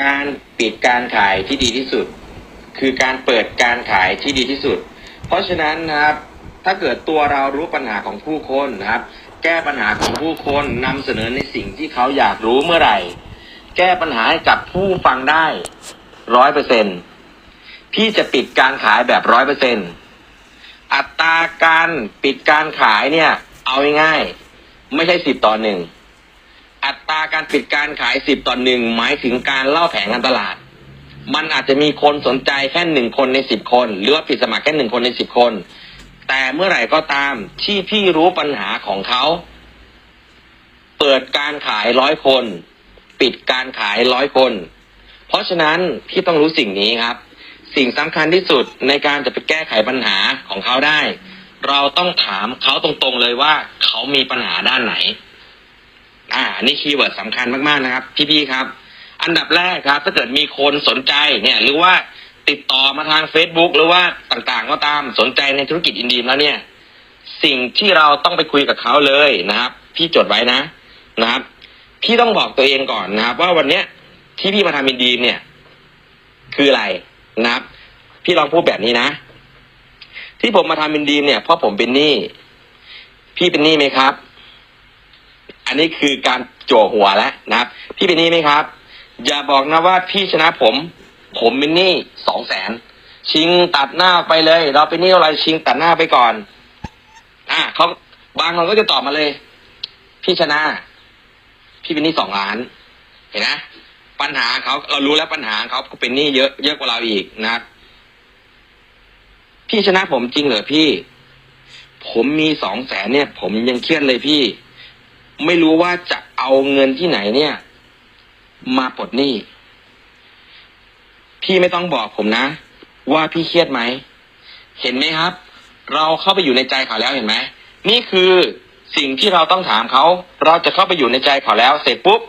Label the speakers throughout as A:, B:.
A: การปิดการขายที่ดีที่สุด คือการเปิดการขายที่ดีที่สุด เพราะฉะนั้นนะครับถ้าเกิดตัวเรารู้ปัญหาของผู้คนนะครับ แก้ปัญหาของผู้คนนำเสนอในสิ่งที่เขาอยากรู้เมื่อไหร่ แก้ปัญหาให้กับผู้ฟังได้ร้อยเปอร์เซ็นพี่จะปิดการขายแบบร้อยเปอร์เซ็นอัตราการปิดการขายเนี่ย เอาง่ายๆไม่ใช่สิบต่อหนึ่ง อัตราการปิดการขายสิบต่อหนึ่งหมายถึงการเล่าแผงการตลาด มันอาจจะมีคนสนใจแค่หนึ่งคนในสิบคน หรือว่าปิดสมัครแค่หนึ่งคนในสิบคน แต่เมื่อไหร่ก็ตามที่พี่รู้ปัญหาของเขา เปิดการขายร้อยคน ปิดการขายร้อยคน เพราะฉะนั้นพี่ต้องรู้สิ่งนี้ครับ สิ่งสำคัญที่สุดในการจะไปแก้ไขปัญหาของเขาได้ เราต้องถามเขาตรงๆเลยว่าเขามีปัญหาด้านไหน อ่า นี่คีย์เวิร์ดสำคัญมากๆนะครับ พี่ๆครับ อันดับแรกครับ ถ้าเกิดมีคนสนใจเนี่ย หรือว่าติดต่อมาทาง Facebook หรือว่าต่างๆ ก็ตามสนใจในธุรกิจอินดีมแล้วเนี่ย สิ่งที่เราต้องไปคุยกับเขาเลยนะครับ พี่จดไว้นะนะครับ พี่ต้องบอกตัวเองก่อนนะครับ ว่าวันเนี้ยที่พี่มาทำอินดีมเนี่ย คืออะไรนะครับ พี่ลองพูดแบบนี้นะ ที่ผมมาทำอินดีมเนี่ยเพราะผมเป็นหนี้พี่เป็นหนี้ไหมครับ อันนี้คือการโจวหัวแล้วนะครับ พี่เป็นนี้ไหมครับ อย่าบอกนะว่าพี่ชนะผม ผมเป็นหนี้สองแสนชิงตัดหน้าไปเลย เราเป็นหนี้อะไรชิงตัดหน้าไปก่อน อ่าเขาบางคนก็จะตอบมาเลย พี่ชนะ พี่เป็นหนี้สองล้าน เห็นไหมปัญหาเขาเรารู้แล้วปัญหาเขาก็เป็นหนี้เยอะเยอะกว่าเราอีกนะครับพี่ชนะผมจริงเหรอพี่ ผมมีสองแสนเนี่ย ผมยังเครียดเลยพี่ ไม่รู้ว่าจะเอาเงินที่ไหนเนี่ย มาปลดหนี้ พี่ไม่ต้องบอกผมนะ ว่าพี่เครียดไหม เห็นไหมครับ เราเข้าไปอยู่ในใจเขาแล้วเห็นไหมนี่คือสิ่งที่เราต้องถามเขา เราจะเข้าไปอยู่ในใจเขาแล้ว เสร็จปุ๊บ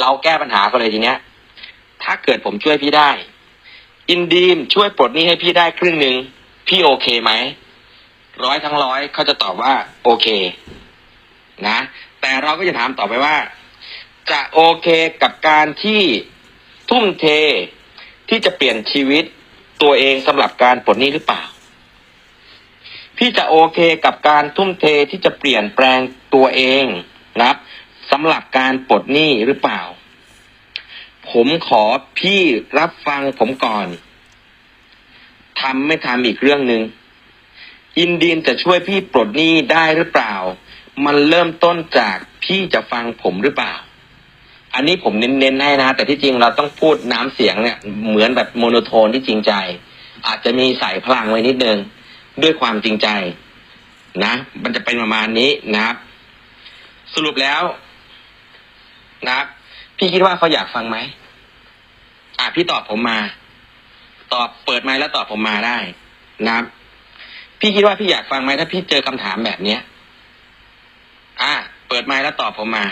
A: เราแก้ปัญหาเขาเลยทีเนี้ย ถ้าเกิดผมช่วยพี่ได้ อินดีมช่วยปลดหนี้ให้พี่ได้ครึ่งหนึ่งพี่โอเคไหมร้อยทั้งร้อยเขาจะตอบว่า โอเค นะ แต่เราก็จะถามต่อไปว่า จะโอเคกับการที่ทุ่มเทที่จะเปลี่ยนชีวิตตัวเองสำหรับการปลดหนี้หรือเปล่า พี่จะโอเคกับการทุ่มเทที่จะเปลี่ยนแปลงตัวเองนะครับสำหรับการปลดหนี้หรือเปล่า ผมขอพี่รับฟังผมก่อนทำไม่ทำอีกเรื่องหนึ่งอินดีนจะช่วยพี่ปลดหนี้ได้หรือเปล่า มันเริ่มต้นจากพี่จะฟังผมหรือเปล่า อันนี้ผมเน้นๆให้นะ แต่ที่จริงเราต้องพูดน้ำเสียงเนี่ย เหมือนแบบโมโนโทนที่จริงใจ อาจจะมีใส่พลังไว้นิดนึงด้วยความจริงใจ นะ มันจะเป็นประมาณนี้นะครับ สรุปแล้วนะครับ พี่คิดว่าเขาอยากฟังไหมอะพี่ตอบผมมา ตอบเปิดไมค์แล้วตอบผมมาได้นะครับ พี่คิดว่าพี่อยากฟังไหมถ้าพี่เจอคำถามแบบเนี้ย อ่า เปิดไมค์แล้วตอบผมมา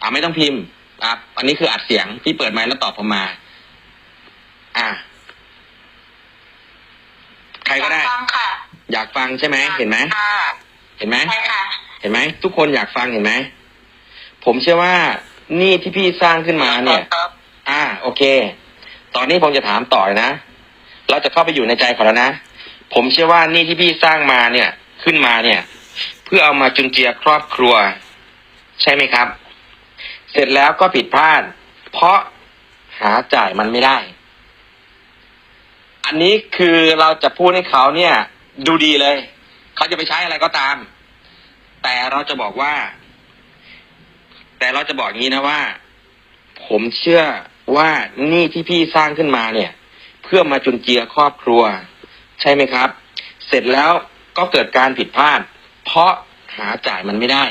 A: อ่าไม่ต้องพิมพ์ครับอันนี้คืออัดเสียงพี่เปิดไมค์แล้วตอบผมมา อ่า ใครก็ได้
B: อยาฟังค่ะ
A: อยากฟังใช่ไหมเห็นไหม
B: ค่ะ
A: เห็นไหม
B: ใช่ค่ะ
A: เห็นไหมทุกคนอยากฟังเห็นไหมผมเชื่อว่าหนี่ที่พี่สร้างขึ้นมาเนี่ย
B: ครับ
A: อ่า โอเค ตอนนี้ผมจะถามต่อเลยนะ เราจะเข้าไปอยู่ในใจเขาแล้วนะ ผมเชื่อว่าหนี่ที่พี่สร้างมาเนี่ย ขึ้นมาเนี่ยเพื่อเอามาจุนเจือครอบครัว ใช่ไหมครับ เสร็จแล้วก็ผิดพลาด เพราะหาจ่ายมันไม่ได้ อันนี้คือเราจะพูดให้เขาเนี่ย ดูดีเลย เขาจะไปใช้อะไรก็ตาม แต่เราจะบอกว่า แต่เราจะบอกงี้นะว่า ผมเชื่อว่านี่ที่พี่สร้างขึ้นมาเนี่ย เพื่อมาจุนเจือครอบครัว ใช่ไหมครับ เสร็จแล้วก็เกิดการผิดพลาด เพราะหาจ่ายมันไม่ได้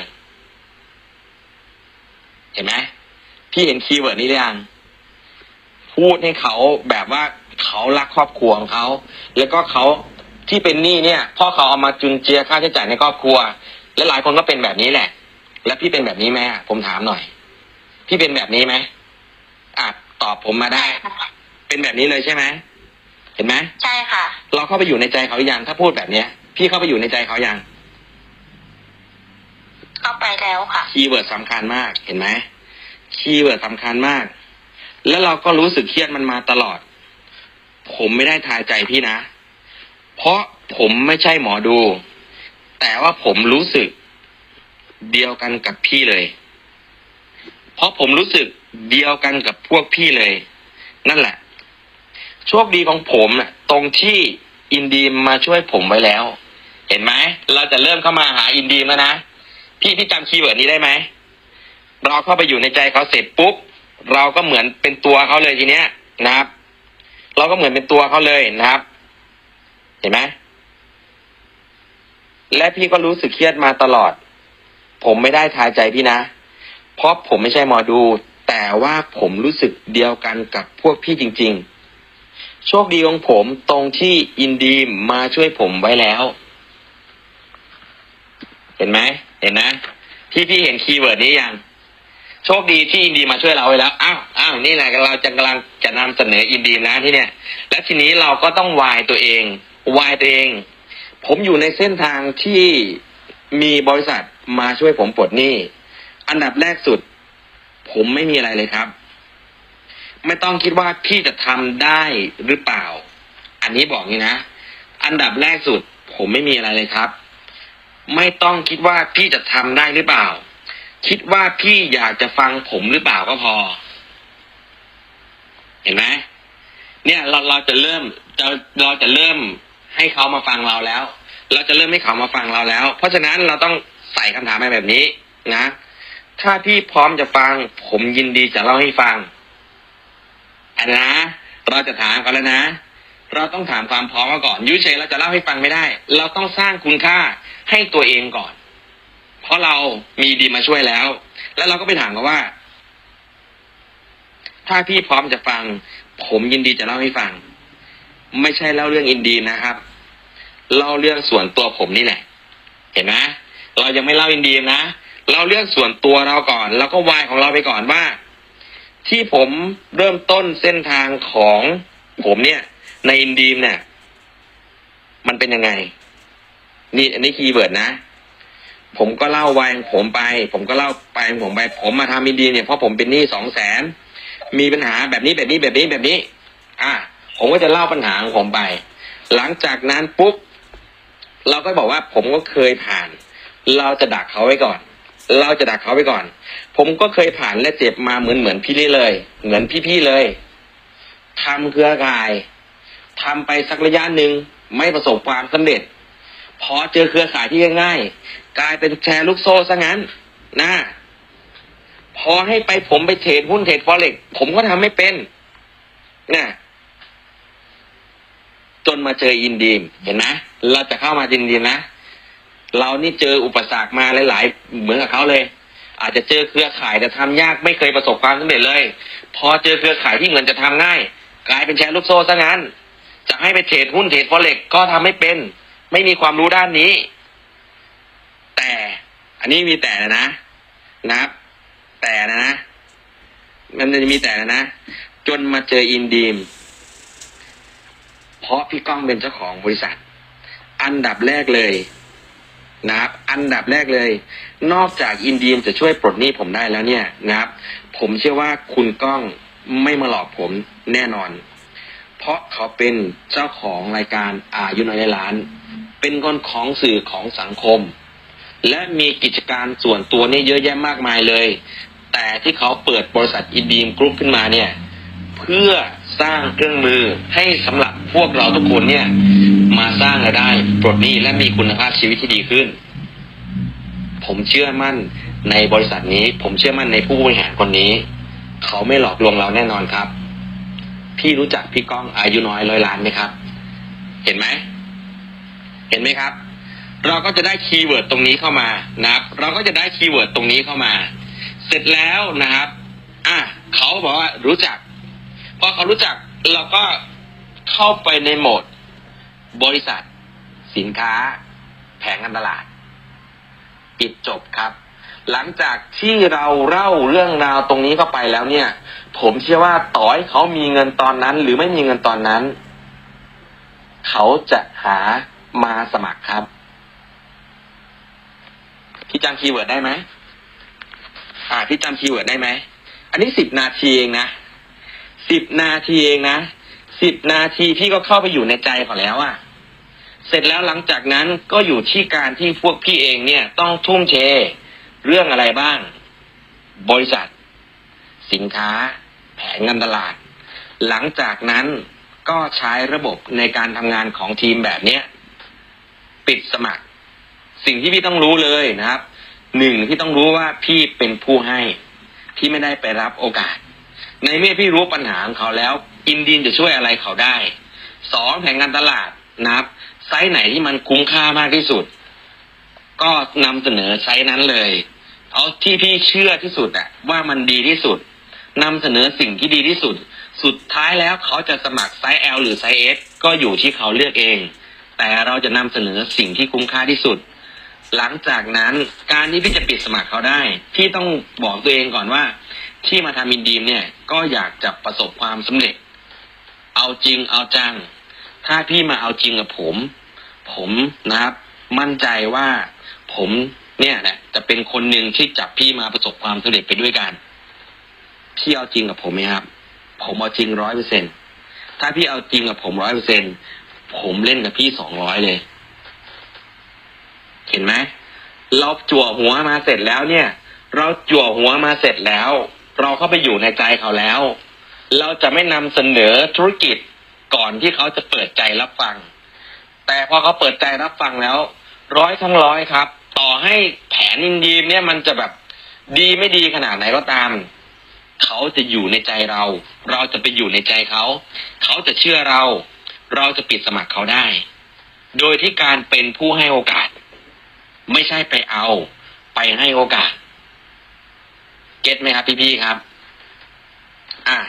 A: เห็นไหมพี่เห็นคีย์เวิร์ดนี้หรือยังพูดให้เขาแบบว่าเขารักครอบครัวของเขา แล้วก็เขาที่เป็นหนี้เนี่ยเพ่อเขาเอามาจุนเจือค่าใช้จ่ายในครอบครัว และหลายคนก็เป็นแบบนี้แหละ แล้วพี่เป็นแบบนี้ไหมอะผมถามหน่อย พี่เป็นแบบนี้ไหมอะตอบผมมาได้ เป็นแบบนี้เลยใช่ไหมเห็นไหม
B: ใช่ค่ะ
A: เราเข้าไปอยู่ในใจเขาหรือยังถ้าพูดแบบเนี้ย พี่เข้าไปอยู่ในใจเขายัง
B: เข้า ไปแล้วค่ะ
A: คีย์เวิร์ดสำคัญมากเห็นไหมคีย์เวิร์ดสำคัญมาก แล้วเราก็รู้สึกเครียดมันมาตลอด ผมไม่ได้ทายใจพี่นะ เพราะผมไม่ใช่หมอดู แต่ว่าผมรู้สึกเดียวกันกับพี่เลย เพราะผมรู้สึกเดียวกันกับพวกพี่เลย นั่นแหละ โชคดีของผมน่ะ ตรงที่อินดีมมาช่วยผมไว้แล้ว เห็นไหม เราจะเริ่มเข้ามาหาอินดีมแล้วนะ พี่พี่จำคีย์เวิร์ดนี้ได้ไหมเราเข้าไปอยู่ในใจเขาเสร็จปุ๊บเราก็เหมือนเป็นตัวเขาเลยทีเนี้ยนะครับ เราก็เหมือนเป็นตัวเขาเลยนะครับ เห็นไหมและพี่ก็รู้สึกเครียดมาตลอด ผมไม่ได้ทายใจพี่นะ เพราะผมไม่ใช่หมอดู แต่ว่าผมรู้สึกเดียวกันกับพวกพี่จริง ๆ โชคดีของผมตรงที่อินดีมมาช่วยผมไว้แล้ว เห็นไหม เห็นนะพี่พี่เห็นคีย์เวิร์ดนี้ยัง โชคดีที่อินดีมาช่วยเราไว้แล้ว อ้าวอ้าวนี่แหละเราจะกำลังจะนำเสนออินดีนะที่เนี่ย และทีนี้เราก็ต้องวายตัวเองวายตัวเอง ผมอยู่ในเส้นทางที่มีบริษัทมาช่วยผมปลดหนี้ อันดับแรกสุด ผมไม่มีอะไรเลยครับ ไม่ต้องคิดว่าพี่จะทำได้หรือเปล่า อันนี้บอกงี้นะ อันดับแรกสุด ผมไม่มีอะไรเลยครับ ไม่ต้องคิดว่าพี่จะทำได้หรือเปล่า คิดว่าพี่อยากจะฟังผมหรือเปล่าก็พอ เห็นไหมเนี่ยเราเราจะเริ่มเราเราจะเริ่มให้เขามาฟังเราแล้ว เราจะเริ่มให้เขามาฟังเราแล้ว เพราะฉะนั้นเราต้องใส่คำถามไปแบบนี้นะ ถ้าพี่พร้อมจะฟัง ผมยินดีจะเล่าให้ฟังอันนะ เราจะถามกันแล้วนะ เราต้องถามความพร้อมมาก่อนยุเฉยเราจะเล่าให้ฟังไม่ได้ เราต้องสร้างคุณค่าให้ตัวเองก่อน เพราะเรามีดีมาช่วยแล้ว แล้วเราก็ไปถามเขาว่า ถ้าพี่พร้อมจะฟัง ผมยินดีจะเล่าให้ฟัง ไม่ใช่เล่าเรื่องอินดีนะครับเล่าเรื่องส่วนตัวผมนี่แหละ เห็นไหมเรายังไม่เล่าอินดีนะเราเรื่องส่วนตัวเราก่อน แล้วก็วายของเราไปก่อนว่า ที่ผมเริ่มต้นเส้นทางของผมเนี่ย ในอินดีมเนี่ย มันเป็นยังไง นี่อันนี้คีย์เวิร์ดนะ ผมก็เล่าวายของผมไป ผมก็เล่าไปผมไป ผมมาทำอินดีเนี่ยเพราะผมเป็นหนี้สองแสนมีปัญหาแบบนี้แบบนี้แบบนี้แบบนี้ อะผมก็จะเล่าปัญหาของผมไป หลังจากนั้นปุ๊บเราก็บอกว่าผมก็เคยผ่าน เราจะดักเขาไว้ก่อน เราจะดักเขาไว้ก่อน ผมก็เคยผ่านและเจ็บมาเหมือนเหมือนพี่นี่เลย เหมือนพี่ๆเลยทำเครือข่าย ทำไปสักระยะหนึ่งไม่ประสบความสำเร็จ พอเจอเครือข่ายที่ง่ายๆกลายเป็นแชร์ลูกโซ่ซะงั้นนะพอให้ไปผมไปเทรดหุ้นเทรดฟอเร็กผมก็ทำไม่เป็นนะจนมาเจออินดีมเห็นไหมเราจะเข้ามาอินดีมนะ เรานี่เจออุปสรรคมาหลาย ๆ เหมือนกับเขาเลย อาจจะเจอเครือข่ายแต่ทำยากไม่เคยประสบความสำเร็จเลย พอเจอเครือข่ายที่เงินจะทำง่าย กลายเป็นแชร์ลูกโซ่ซะงั้น จะให้ไปเทรดหุ้นเทรดฟอเร็กก็ทำไม่เป็น ไม่มีความรู้ด้านนี้ แต่อันนี้มีแต่นะนะครับ แต่นะนะ มันจะมีแต่นะ จนมาเจออินดีม เพราะพี่ก้องเป็นเจ้าของบริษัท อันดับแรกเลยนะครับ อันดับแรกเลย นอกจากอินดีมจะช่วยปลดหนี้ผมได้แล้วเนี่ยนะครับ ผมเชื่อว่าคุณก้องไม่มาหลอกผมแน่นอน เพราะเขาเป็นเจ้าของรายการอายุน้อยล้าน เป็นคนของสื่อของสังคม และมีกิจการส่วนตัวนี่เยอะแยะมากมายเลย แต่ที่เขาเปิดบริษัทอินดีมกรุ๊ปขึ้นมาเนี่ย เพื่อสร้างเครื่องมือให้สำหรับพวกเราทุกคนเนี่ย มาสร้างรายได้ปลดหนี้และมีคุณภาพชีวิตที่ดีขึ้น ผมเชื่อมั่นในบริษัทนี้ ผมเชื่อมั่นในผู้บริหารคนนี้ เขาไม่หลอกลวงเราแน่นอนครับ พี่รู้จักพี่ก้องอายุน้อยร้อยล้านไหมครับ เห็นไหม เห็นไหมครับ เราก็จะได้คีย์เวิร์ดตรงนี้เข้ามานะครับ เราก็จะได้คีย์เวิร์ดตรงนี้เข้ามา เสร็จแล้วนะครับ อะเขาบอกว่ารู้จัก พอเขารู้จักเราก็เข้าไปในโหมด บริษัท สินค้า แผงการตลาด ปิดจบครับ หลังจากที่เราเล่าเรื่องราวตรงนี้เข้าไปแล้วเนี่ย ผมเชื่อว่าต่อให้เขามีเงินตอนนั้น หรือไม่มีเงินตอนนั้น เขาจะหามาสมัครครับพี่จำคีย์เวิร์ดได้ไหมอ่าพี่จำคีย์เวิร์ดได้ไหมอันนี้สิบนาทีเองนะสิบนาทีเองนะสิบนาทีพี่ก็เข้าไปอยู่ในใจเขาแล้วอะเสร็จแล้วหลังจากนั้นก็อยู่ที่การที่พวกพี่เองเนี่ย ต้องทุ่มเท เรื่องอะไรบ้าง บริษัท สินค้า แผนการตลาด หลังจากนั้นก็ใช้ระบบในการทำงานของทีมแบบนี้ปิดสมัคร สิ่งที่พี่ต้องรู้เลยนะครับหนึ่งพี่ต้องรู้ว่าพี่เป็นผู้ให้ พี่ไม่ได้ไปรับโอกาส ในเมื่อพี่รู้ปัญหาของเขาแล้วอินดีนจะช่วยอะไรเขาได้สองแผนการตลาดนะครับ ไซส์ไหนที่มันคุ้มค่ามากที่สุด ก็นำเสนอไซส์นั้นเลย เอาที่พี่เชื่อที่สุดอะว่ามันดีที่สุดนำเสนอสิ่งที่ดีที่สุด สุดท้ายแล้วเขาจะสมัครไซส์ L หรือไซส์ S ก็อยู่ที่เขาเลือกเอง แต่เราจะนำเสนอสิ่งที่คุ้มค่าที่สุด หลังจากนั้นการที่พี่จะปิดสมัครเขาได้ พี่ต้องบอกตัวเองก่อนว่า ที่มาทำอินดีมเนี่ยก็อยากจะประสบความสำเร็จ เอาจริงเอาจัง ถ้าพี่มาเอาจริงกับผม ผมนะครับ มั่นใจว่าผม เนี่ยแหละจะเป็นคนหนึ่งที่จับพี่มาประสบความสำเร็จไปด้วยกันพี่เอาจริงกับผมไหมครับ ผมเอาจริงร้อยเปอร์เซ็นถ้าพี่เอาจริงกับผมร้อยเปอร์เซ็นผมเล่นกับพี่สองร้อยเลย เห็นไหมเราจั่วหัวมาเสร็จแล้วเนี่ย เราจั่วหัวมาเสร็จแล้ว เราเข้าไปอยู่ในใจเขาแล้ว เราจะไม่นำเสนอธุรกิจก่อนที่เขาจะเปิดใจรับฟัง แต่พอเขาเปิดใจรับฟังแล้ว ร้อยทั้งร้อยครับ ต่อให้แผนอินดีมเนี่ยมันจะแบบดีไม่ดีขนาดไหนก็ตาม เขาจะอยู่ในใจเรา เราจะไปอยู่ในใจเขา เขาจะเชื่อเรา เราจะปิดสมัครเขาได้ โดยที่การเป็นผู้ให้โอกาส ไม่ใช่ไปเอา ไปให้โอกาส เก็ตไหมครับพี่ๆครับ อะ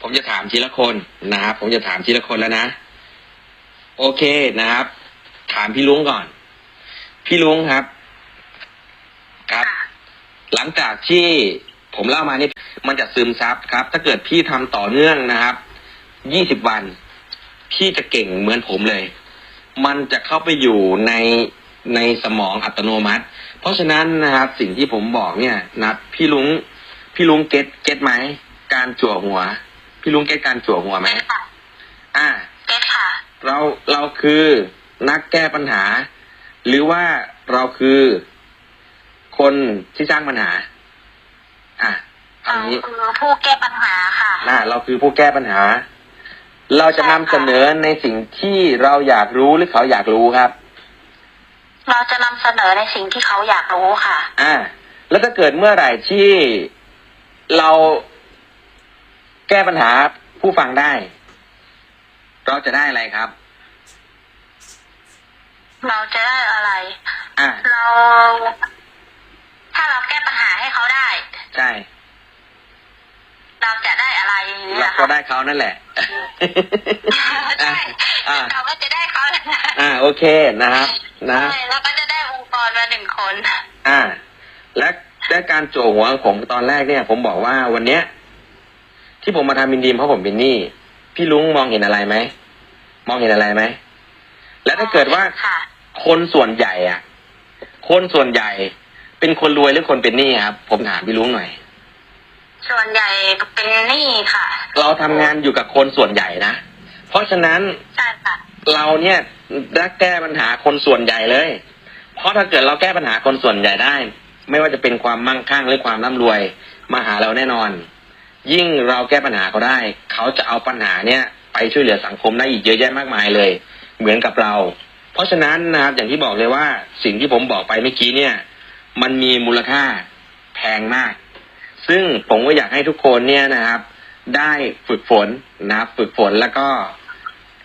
A: ผมจะถามทีละคนนะครับ ผมจะถามทีละคนแล้วนะ โอเคนะครับ ถามพี่ลุงก่อน พี่ลุงครับ ครับ หลังจากที่ผมเล่ามานี่มันจะซึมซับครับ ถ้าเกิดพี่ทำต่อเนื่องนะครับ ยี่สิบวัน พี่จะเก่งเหมือนผมเลย มันจะเข้าไปอยู่ในในสมองอัตโนมัติ เพราะฉะนั้นนะครับ สิ่งที่ผมบอกเนี่ยนะพี่ลุง พี่ลุงเก็ตเก็ตไหม การจั่วหัว พี่ลุงเก็ตการจั่วหัวไหม
B: เก็ตค่ะ
A: อ่า
B: เก็ตค่ะ
A: เราเราคือนักแก้ปัญหา หรือว่าเราคือคนที่สร้างปัญหา อะเอา
B: เรา
A: งี้
B: คือผู้แก้ปัญหาค่ะ
A: น่าเราคือผู้แก้ปัญหา เราจะนำเสนอในสิ่งที่เราอยากรู้หรือเขาอยากรู้ครับ
B: เราจะนำเสนอในสิ่งที่เขาอยากรู้ค่ะ
A: อ่า แล้วถ้าเกิดเมื่อไหร่ที่เราแก้ปัญหาผู้ฟังได้ เราจะได้อะไรครับ
B: เราจะได้อะไร
A: อ่า
B: เรา ถ้าเราแก้ปัญหาให้เขาได้
A: ใช่
B: เราจะได้อะไรอย่างนี้
A: เรา
B: นะ
A: ก็
B: คะ
A: ได้เขานั่นแหละ
B: ใช่
A: อ่า
B: เราก็จะได้เขา
A: อ่า โอเคนะครับนะ
B: ใช่แล้วก็จะได้องค์กรมาหนึ่งคน
A: อ่า และและการโจหัวของผมตอนแรกเนี่ย ผมบอกว่าวันเนี้ย ที่ผมมาทำบินดีมเพราะผมเป็นหนี้พี่ลุงมองเห็นอะไรไหมมองเห็นอะไรไหม และถ้าเกิดว่า
B: ค่ะ
A: คนส่วนใหญ่อะคนส่วนใหญ่เป็นคนรวยหรือคนเป็นหนี้ครับ ผมถามพี่ลุงหน่อย
B: ส่วนใหญ่เป็นหนี้ค่ะ
A: เราทำงานอยู่กับคนส่วนใหญ่นะ เพราะฉะนั้น
B: ใช่ค่ะ
A: เราเนี่ยรักแก้ปัญหาคนส่วนใหญ่เลย เพราะถ้าเกิดเราแก้ปัญหาคนส่วนใหญ่ได้ ไม่ว่าจะเป็นความมั่งคั่งหรือความร่ำรวยมาหาเราแน่นอน ยิ่งเราแก้ปัญหาเขาได้ เขาจะเอาปัญหาเนี่ย ไปช่วยเหลือสังคมได้อีกเยอะแยะมากมายเลย เหมือนกับเรา เพราะฉะนั้นนะครับ อย่างที่บอกเลยว่าสิ่งที่ผมบอกไปเมื่อกี้เนี่ย มันมีมูลค่าแพงมาก ซึ่งผมก็อยากให้ทุกคนเนี่ยนะครับ ได้ฝึกฝนนะครับ ฝึกฝนแล้วก็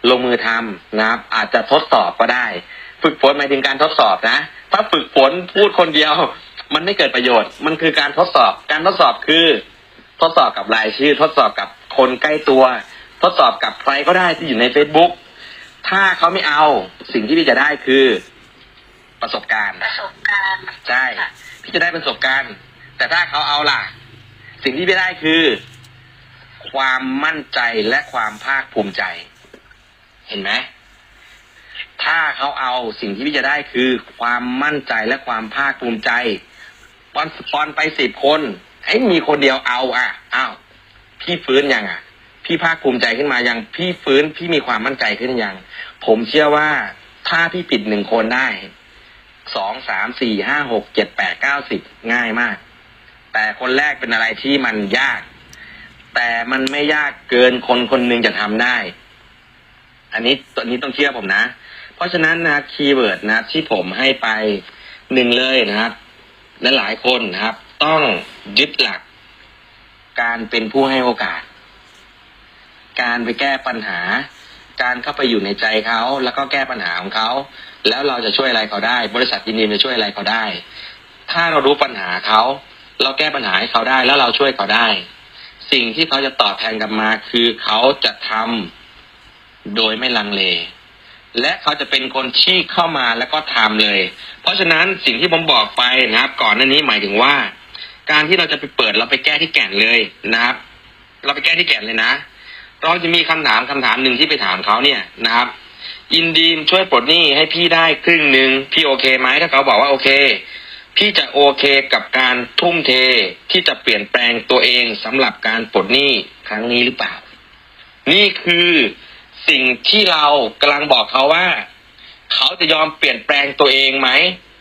A: ลงมือทำนะครับ อาจจะทดสอบก็ได้ ฝึกฝนหมายถึงการทดสอบนะ ถ้าฝึกฝนพูดคนเดียว มันไม่เกิดประโยชน์ มันคือการทดสอบ การทดสอบคือ ทดสอบกับรายชื่อ ทดสอบกับคนใกล้ตัว ทดสอบกับใครก็ได้ที่อยู่ใน Facebook ถ้าเขาไม่เอาสิ่งที่พี่จะได้คือประสบการณ์
B: ประสบการณ์
A: ใช่
B: ค่ะ
A: พี่จะได้ประสบการณ์ แต่ถ้าเขาเอาล่ะ สิ่งที่พี่ได้คือ ความมั่นใจและความภาคภูมิใจ เห็นไหมถ้าเขาเอาสิ่งที่พี่จะได้คือ ความมั่นใจและความภาคภูมิใจตอนตอนไปสิบคนไอ้มีคนเดียวเอาอะอ้าวพี่ฟื้นยังอะ พี่ภาคภูมิใจขึ้นมายังพี่ฟื้นพี่มีความมั่นใจขึ้นยัง ผมเชื่อว่าถ้าพี่ปิดหนึ่งคนได้สองสามสี่ห้าหกเจ็ดแปดเก้าสิบง่ายมาก แต่คนแรกเป็นอะไรที่มันยาก แต่มันไม่ยากเกินคนคนหนึ่งจะทำได้ อันนี้ตัวนี้ต้องเชื่อผมนะ เพราะฉะนั้นนะคีย์เวิร์ดนะที่ผมให้ไปหนึ่งเลยนะครับและหลายคนนะครับ ต้องยึดหลักการเป็นผู้ให้โอกาส การไปแก้ปัญหา การเข้าไปอยู่ในใจเขาแล้วก็แก้ปัญหาของเขา แล้วเราจะช่วยอะไรเขาได้ บริษัทยินดีจะช่วยอะไรเขาได้ ถ้าเรารู้ปัญหาเขาเราแก้ปัญหาให้เขาได้แล้วเราช่วยเขาได้ สิ่งที่เขาจะตอบแทนกลับมาคือเขาจะทำโดยไม่ลังเล และเขาจะเป็นคนที่เข้ามาแล้วก็ทำเลย เพราะฉะนั้นสิ่งที่ผมบอกไปนะครับ ก่อนหน้านี้หมายถึงว่า การที่เราจะไปเปิดเราไปแก้ที่แก่นเลยนะครับ เราไปแก้ที่แก่นเลยนะ เราจะมีคำถามคำถามหนึ่งที่ไปถามเขาเนี่ยนะครับอินดีมช่วยปลดหนี้ให้พี่ได้ครึ่งหนึ่งพี่โอเคไหมถ้าเขาบอกว่าโอเค พี่จะโอเคกับการทุ่มเทที่จะเปลี่ยนแปลงตัวเองสำหรับการปลดหนี้ครั้งนี้หรือเปล่า นี่คือสิ่งที่เรากำลังบอกเขาว่า เขาจะยอมเปลี่ยนแปลงตัวเองไหม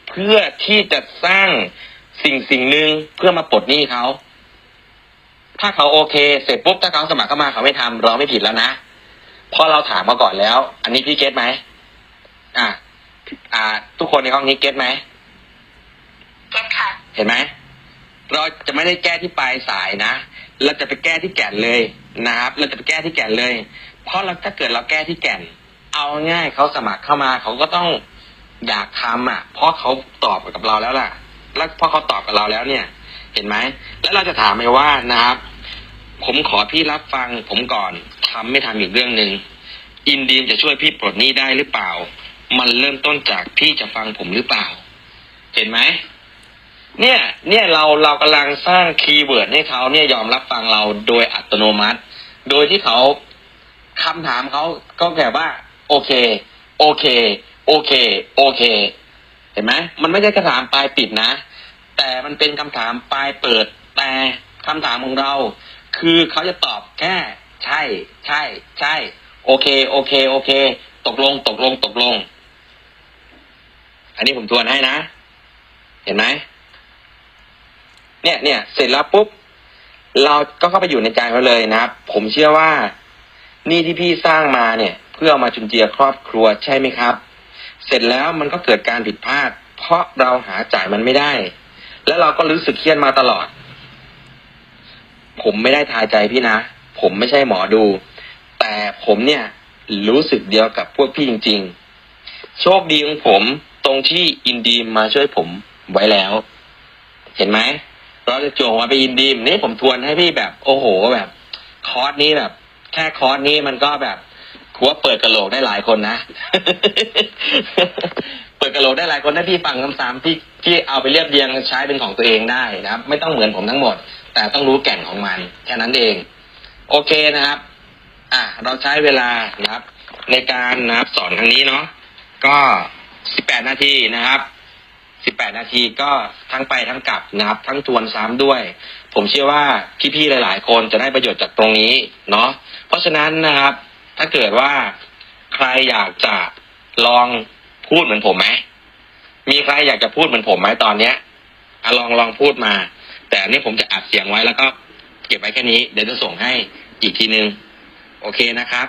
A: เพื่อที่จะสร้างสิ่งสิ่งหนึ่งเพื่อมาปลดหนี้เขา ถ้าเขาโอเค เสร็จปุ๊บถ้าเขาสมัครเข้ามาเขาไม่ทำเราไม่ผิดแล้วนะเพราะเราถามมาก่อนแล้ว อันนี้พี่เก็ตไหมอะอ่า ทุกคนในห้องนี้เก็ตไหม
B: เก็ตค่ะ
A: เห็นไหมเราจะไม่ได้แก้ที่ปลายสายนะ เราจะไปแก้ที่แก่นเลยนะครับ เราจะไปแก้ที่แก่นเลย เพราะเราถ้าเกิดเราแก้ที่แก่น เอาง่ายเขาสมัครเข้ามา เขาก็ต้องอยากทำอะ เพราะเขาตอบกับเราแล้วล่ะ แล้วพอเขาตอบกับเราแล้วเนี่ย เห็นไหม แล้วเราจะถามไปว่านะครับ ผมขอพี่รับฟังผมก่อนทำไม่ทำอีกเรื่องหนึ่งอินดีมจะช่วยพี่ปลดหนี้ได้หรือเปล่า มันเริ่มต้นจากพี่จะฟังผมหรือเปล่า เห็นไหมเนี่ย เนี่ยเราเรากำลังสร้างคีย์เวิร์ดให้เขาเนี่ยยอมรับฟังเราโดยอัตโนมัติ โดยที่เขาคำถามเขาก็แบบว่า โอเค โอเค โอเค โอเค เห็นไหมมันไม่ใช่คำถามปลายปิดนะ แต่มันเป็นคำถามปลายเปิด แต่คำถามของเรา คือเขาจะตอบแค่ใช่ ใช่ ใช่ โอเค โอเค โอเค ตกลง ตกลง ตกลง อันนี้ผมทวนให้นะ เห็นไหม เนี่ยเนี่ยเสร็จแล้วปุ๊บ เราก็เข้าไปอยู่ในใจเขาเลยนะ ผมเชื่อว่า นี่ที่พี่สร้างมาเนี่ย เพื่ออามาจุนเจือครอบครัวใช่ไหมครับ เสร็จแล้วมันก็เกิดการผิดพลาด เพราะเราหาจ่ายมันไม่ได้ แล้วเราก็รู้สึกเครียดมาตลอด ผมไม่ได้ทายใจพี่นะ ผมไม่ใช่หมอดู แต่ผมเนี่ยรู้สึกเดียวกับพวกพี่จริง ๆ โชคดีของผมตรงที่อินดีมมาช่วยผมไว้แล้ว เห็นไหมเราจะจวงมาไปอินดีมนี่ผมทวนให้พี่แบบ โอ้โหแบบ คอร์สนี้แบบ แค่คอร์สนี้มันก็แบบถือว่าเปิดกระโหลกได้หลายคนนะ เปิดกระโหลกได้หลายคนถ้าพี่ฟังคำสามพี่พี่เอาไปเรียบเรียงใช้เป็นของตัวเองได้นะครับ ไม่ต้องเหมือนผมทั้งหมด แต่ต้องรู้แก่นของมันแค่นั้นเอง โอเคนะครับ อะเราใช้เวลานะครับ ในการนะครับสอนครั้งนี้เนาะก็สิบแปดนาทีนะครับสิบแปดนาทีก็ทั้งไปทั้งกลับนะครับ ทั้งทวนซ้ำด้วย ผมเชื่อว่าพี่ๆหลาย ๆ คนจะได้ประโยชน์จากตรงนี้เนาะเพราะฉะนั้นนะครับ ถ้าเกิดว่าใครอยากจะลอง พูดเหมือนผมไหมมีใครอยากจะพูดเหมือนผมไหมตอนเนี้ยอลองลองพูดมา แต่นี่ผมจะอัดเสียงไว้แล้วก็ เก็บไว้แค่นี้ เดี๋ยวจะส่งให้อีกทีนึง โอเคนะครับ